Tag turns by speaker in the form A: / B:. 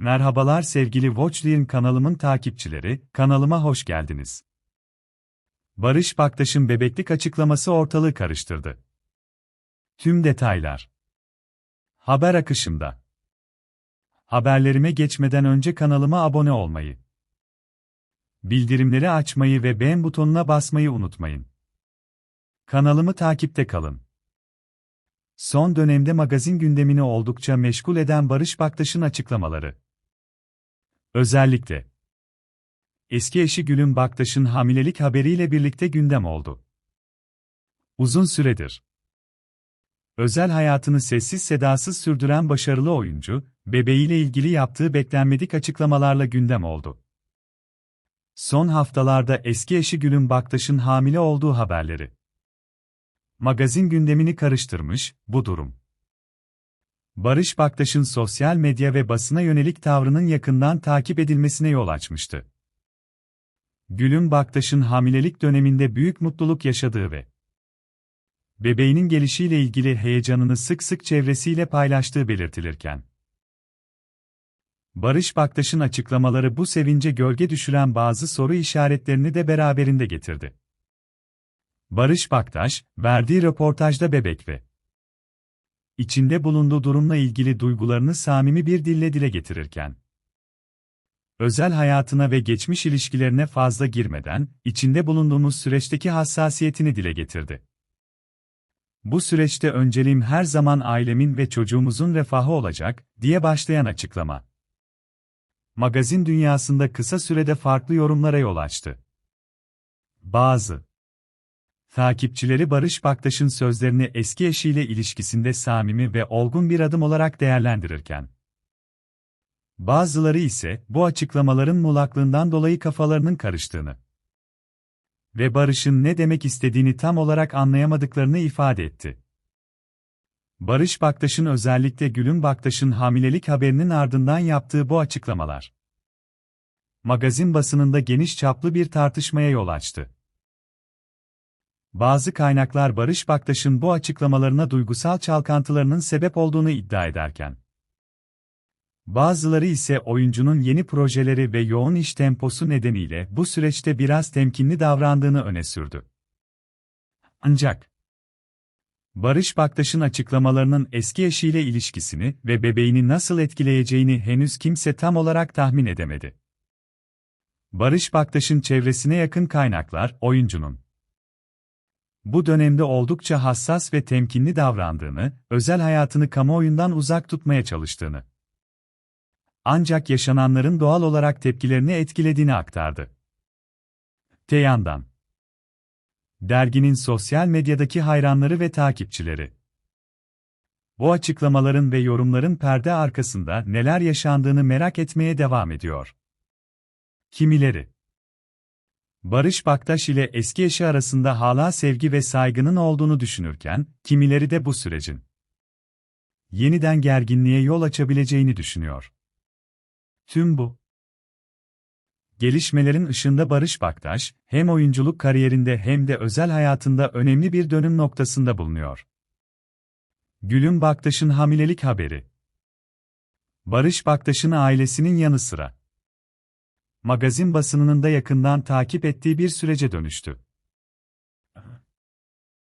A: Merhabalar sevgili Watchlion kanalımın takipçileri, kanalıma hoş geldiniz. Barış Baktaş'ın bebeklik açıklaması ortalığı karıştırdı. Tüm detaylar. Haber akışında. Haberlerime geçmeden önce kanalıma abone olmayı, bildirimleri açmayı ve beğen butonuna basmayı unutmayın. Kanalımı takipte kalın. Son dönemde magazin gündemini oldukça meşgul eden Barış Baktaş'ın açıklamaları. Özellikle eski eşi Gülün Baktaş'ın hamilelik haberiyle birlikte gündem oldu. Uzun süredir özel hayatını sessiz sedasız sürdüren başarılı oyuncu, bebeğiyle ilgili yaptığı beklenmedik açıklamalarla gündem oldu. Son haftalarda eski eşi Gülün Baktaş'ın hamile olduğu haberleri magazin gündemini karıştırmış, bu durum. Barış Baktaş'ın sosyal medya ve basına yönelik tavrının yakından takip edilmesine yol açmıştı. Gülüm Baktaş'ın hamilelik döneminde büyük mutluluk yaşadığı ve bebeğinin gelişiyle ilgili heyecanını sık sık çevresiyle paylaştığı belirtilirken, Barış Baktaş'ın açıklamaları bu sevince gölge düşüren bazı soru işaretlerini de beraberinde getirdi. Barış Baktaş, verdiği röportajda bebek ve içinde bulunduğu durumla ilgili duygularını samimi bir dille dile getirirken, özel hayatına ve geçmiş ilişkilerine fazla girmeden, içinde bulunduğumuz süreçteki hassasiyetini dile getirdi. Bu süreçte önceliğim her zaman ailemin ve çocuğumuzun refahı olacak, diye başlayan açıklama. Magazin dünyasında kısa sürede farklı yorumlara yol açtı. Bazı Takipçileri Barış Baktaş'ın sözlerini eski eşiyle ilişkisinde samimi ve olgun bir adım olarak değerlendirirken, bazıları ise bu açıklamaların mulaklığından dolayı kafalarının karıştığını ve Barış'ın ne demek istediğini tam olarak anlayamadıklarını ifade etti. Barış Baktaş'ın özellikle Gülün Baktaş'ın hamilelik haberinin ardından yaptığı bu açıklamalar, magazin basınında geniş çaplı bir tartışmaya yol açtı. Bazı kaynaklar Barış Baktaş'ın bu açıklamalarına duygusal çalkantılarının sebep olduğunu iddia ederken, bazıları ise oyuncunun yeni projeleri ve yoğun iş temposu nedeniyle bu süreçte biraz temkinli davrandığını öne sürdü. Ancak Barış Baktaş'ın açıklamalarının eski eşiyle ilişkisini ve bebeğini nasıl etkileyeceğini henüz kimse tam olarak tahmin edemedi. Barış Baktaş'ın çevresine yakın kaynaklar, oyuncunun bu dönemde oldukça hassas ve temkinli davrandığını, özel hayatını kamuoyundan uzak tutmaya çalıştığını. Ancak yaşananların doğal olarak tepkilerini etkilediğini aktardı. Te yandan. Derginin sosyal medyadaki hayranları ve takipçileri. Bu açıklamaların ve yorumların perde arkasında neler yaşandığını merak etmeye devam ediyor. Kimileri Barış Baktaş ile eski eşi arasında hala sevgi ve saygının olduğunu düşünürken, kimileri de bu sürecin yeniden gerginliğe yol açabileceğini düşünüyor. Tüm bu gelişmelerin ışığında Barış Baktaş, hem oyunculuk kariyerinde hem de özel hayatında önemli bir dönüm noktasında bulunuyor. Gülüm Baktaş'ın hamilelik haberi Barış Baktaş'ın ailesinin yanı sıra magazin basınının da yakından takip ettiği bir sürece dönüştü.